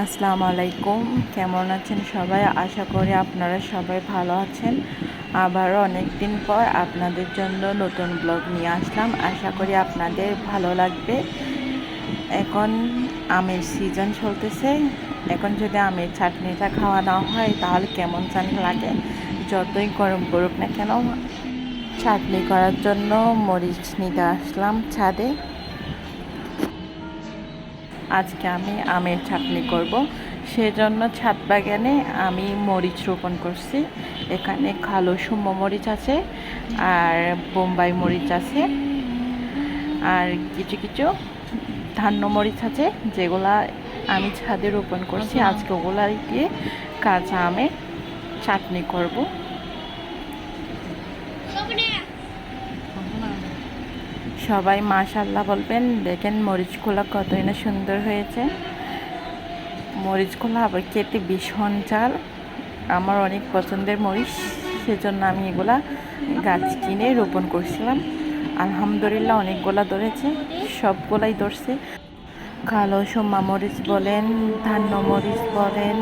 আসসালামু আলাইকুম। কেমন আছেন সবাই? আশা করি আপনারা সবাই ভালো আছেন। আবারও অনেক দিন পর আপনাদের জন্য নতুন ব্লগ নিয়ে আসলাম। আশা করি আপনাদের ভালো লাগবে। এখন আমের সিজন চলতেছে। এখন যদি আমের চাটনিটা খাওয়া না হয়, তাহলে কেমন জানি লাগে। যতই গরম করুক না কেন, চাটনি করার জন্য মরিচ নিতে আসলাম ছাদে। আজকে আমি আমের চাটনি করব। সেজন্য ছাদ বাগানে আমি মরিচ রোপণ করছি। এখানে কালো সুম্ম মরিচ আছে আর বোম্বাই মরিচ আছে। আর কিছু কিছু ধান্য মরিচ আছে, যেগুলা আমি ছাদে রোপণ করছি। আজকে ওগুলা দিয়ে কাঁচা আমের চাটনি করব। সবাই মাশাল্লাহ বলবেন, দেখেন মরিচগুলো কতই না সুন্দর হয়েছে। মরিচগুলো আবার খেতে ভীষণ চাল আমার অনেক পছন্দের মরিচ, সেজন্য আমি এগুলা গাছ কিনে রোপণ করছিলাম। আলহামদুলিল্লাহ অনেকগুলা ধরেছে, সবগুলাই ধরছে। কালো সোমা মরিচ বলেন, ধান্য মরিচ বলেন,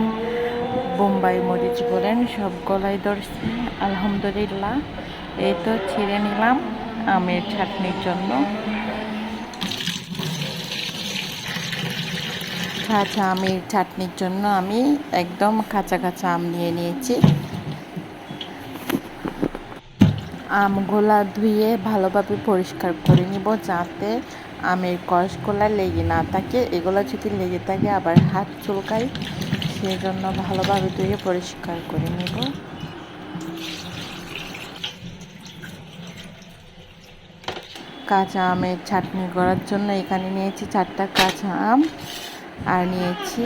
বোম্বাই মরিচ বলেন, সবগুলাই ধরছে। আলহামদুলিল্লাহ, এই তো ছিঁড়ে নিলাম। আমের চাটনির জন্য। কাঁচা আমের চাটনির জন্য আমি একদম কাঁচা কাঁচা আম নিয়ে নিয়েছি। আমগুলা ধুয়ে ভালোভাবে পরিষ্কার করে নিব যাতে আমের কষগুলা লেগে না থাকে। এগুলো যদি লেগে থাকে, আবার হাত চুলকাই সেই জন্য ভালোভাবে ধুয়ে পরিষ্কার করে নিব। কাঁচা আমের চাটনি করার জন্য এখানে নিয়েছি চারটা কাঁচা আম, আর নিয়েছি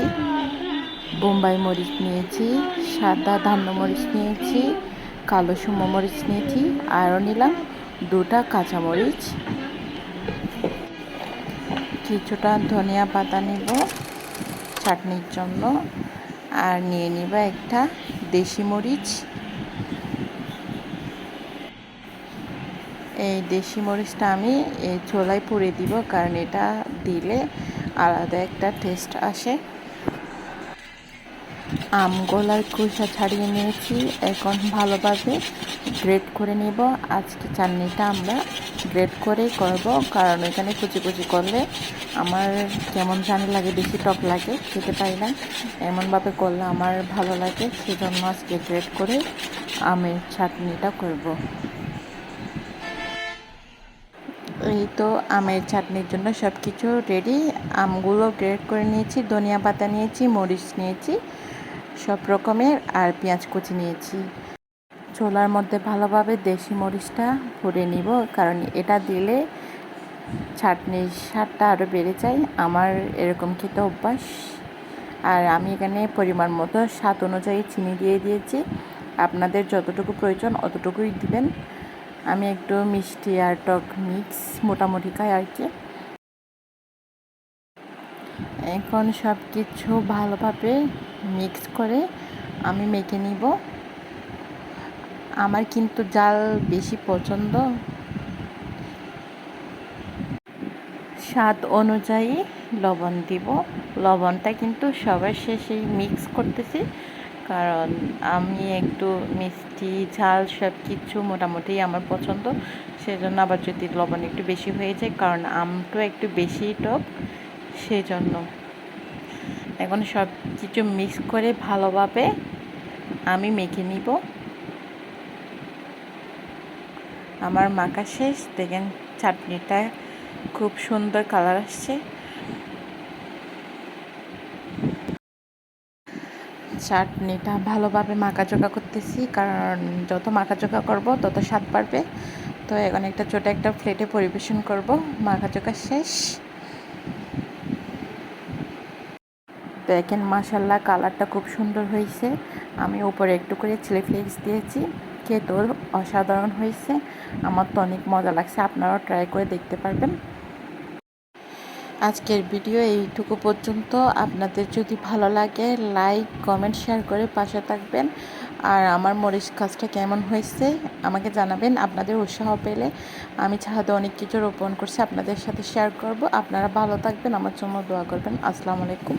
বোম্বাই মরিচ নিয়েছি, সাদা ধান্য মরিচ নিয়েছি, কালো সুমো মরিচ নিয়েছি আরও নিলাম দুটা কাঁচামরিচ কিছুটা ধনিয়া পাতা নেব চাটনির জন্য, আর নিয়ে নিব একটা দেশি মরিচ। এই দেশি মরিচটা আমি এই ছোলায় পুড়ে দিব, কারণ এটা দিলে আলাদা একটা টেস্ট আসে। আম আমগোলার কুসা ছাড়িয়ে নিয়েছি, এখন ভালোভাবে গ্রেড করে নিব। আজকে চাটনিটা আমরা গ্রেড করেই করব, কারণ এখানে কুচি কুচি করলে আমার কেমন জানি লাগে, বেশি টক লাগে, খেতে পারি না। এমনভাবে করলে আমার ভালো লাগে, সেজন্য আজকে গ্রেড করে আমের চাটনিটা করব। এই তো আমের চাটনির জন্য সব কিছু রেডি আমগুলো গ্রেড করে নিয়েছি, ধনিয়া পাতা নিয়েছি, মরিচ নিয়েছি, সব রকমের, আর পেঁয়াজ কুচি নিয়েছি। ছোলার মধ্যে ভালোভাবে দেশি মরিচটা ভরে নিব, কারণ এটা দিলে চাটনির স্বাদটা আরও বেড়ে যায়। আমার এরকম খেতে অভ্যাস। আর আমি এখানে পরিমাণ মতো স্বাদ অনুযায়ী চিনি দিয়ে দিয়েছি। আপনাদের যতটুকু প্রয়োজন অতটুকুই দিবেন। আমি একটু মিষ্টি আর টক মিক্স মোটামুটি খাই আর কি। এখন সব কিছু ভালোভাবে মিক্স করে আমি মেখে নিব। আমার কিন্তু জাল বেশি পছন্দ। স্বাদ অনুযায়ী লবণ দিব। লবণটা কিন্তু সবার শেষেই মিক্স করতেছি। কারণ আমি একটু মিষ্টি, ঝাল সব কিছু মোটামুটি আমার পছন্দ। সেজন্য আবার যদি লবণ একটু বেশি হয়ে যায়, কারণ আমটা একটু বেশি টক, সেজন্য। এখন সব কিছু মিক্স করে ভালোভাবে আমি মেখে নিব। আমার মাখা শেষ, দেখেন চাটনিটা খুব সুন্দর কালার আসছে। চাটনিটা ভালোভাবে মাখাচোকা করতেছি, কারণ যত মাখাচোকা করব তত স্বাদ বাড়বে। তো এখন একটা ছোটো একটা প্লেটে পরিবেশন করব মাখাচোকা শেষ। দেখেন মাসাল্লাহ কালারটা খুব সুন্দর হয়েছে। আমি উপরে একটু করে চিলি ফ্লেক্স দিয়েছি, খেতেও অসাধারণ হয়েছে। আমার তো অনেক মজা লাগছে, আপনারাও ট্রাই করে দেখতে পারবেন। আজকের ভিডিও এইটুকু পর্যন্ত। আপনাদের যদি ভালো লাগে লাইক কমেন্ট শেয়ার করে পাশে থাকবেন। আর আমার মরিচ কাজটা কেমন হয়েছে, আমাকে জানাবেন। আপনাদের উৎসাহ পেলে আমি ছাদে অনেক কিছু রোপণ করছি, আপনাদের সাথে শেয়ার করব। আপনারা ভালো থাকবেন, আমার জন্য দোয়া করবেন। আসসালামু আলাইকুম।